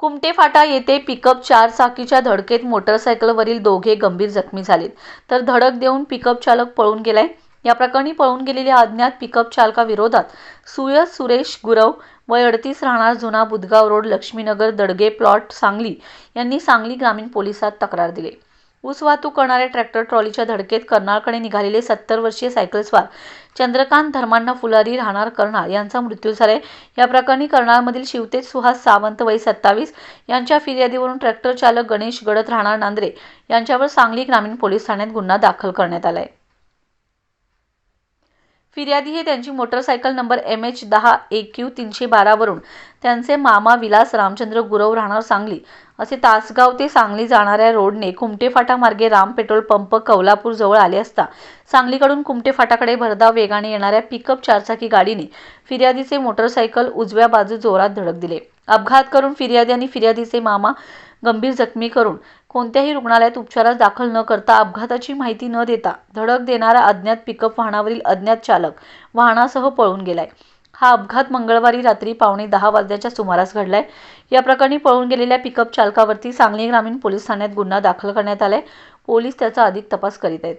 कुमटे फाटा येथे पिकअप चार चाकीच्या धडकेत मोटरसायकलवरील दोघे गंभीर जखमी झालेत. तर धडक देऊन पिकअप चालक पळून गेलाय. या प्रकरणी पळून गेलेल्या अज्ञात पिकअप चालकाविरोधात सुयस सुरेश गुरव वय अडतीस राहणार जुना बुदगाव रोड लक्ष्मीनगर दडगे प्लॉट सांगली यांनी सांगली ग्रामीण पोलिसात तक्रार दिली. ऊस वाहतूक करणारे ट्रॅक्टर ट्रॉलीच्या धडकेत कर्नाळकडे निघालेले सत्तर वर्षीय सायकलस्वार चंद्रकांत धर्मांना फुलारी राहणार कर्नाळ यांचा मृत्यू झालाय. या प्रकरणी कर्नाळमधील शिवतेज सुहास सावंत वय सत्तावीस यांच्या फिर्यादीवरून ट्रॅक्टर चालक गणेश गडत राहणार नांद्रे यांच्यावर सांगली ग्रामीण पोलीस ठाण्यात गुन्हा दाखल करण्यात आलाय. फिर्यादी हे त्यांची मोटरसायकल नंबर एम एच दहा ए क्यू तीनशे बारावरून त्यांचे मामा विलास रामचंद्र गुरव राहणार सांगली असे तासगाव ते सांगली जाणाऱ्या रोडने कुमटे फाटा मार्गे राम पेट्रोल पंप कौलापूर जवळ आले असता सांगलीकडून कुमटे फाटाकडे भरधाव वेगाने येणाऱ्या पिकअप चारचाकी गाडीने फिर्यादीचे मोटरसायकल उजव्या बाजू जोरात धडक दिले. अपघात करून फिर्यादी आणि फिर्यादीचे मामा गंभीर जखमी करून कोणत्याही रुग्णालयात उपचारास दाखल न करता अपघाताची माहिती न देता धडक देणारा अज्ञात पिकअप वाहनावरील अज्ञात चालक वाहनासह पळून गेलाय. हा अपघात मंगळवारी रात्री पावणे दहा वाजल्याच्या सुमारास घडलाय. या प्रकरणी पळून गेलेल्या पिकअप चालकावरती सांगली ग्रामीण पोलीस ठाण्यात गुन्हा दाखल करण्यात आलाय. पोलीस त्याचा अधिक तपास करीत आहेत.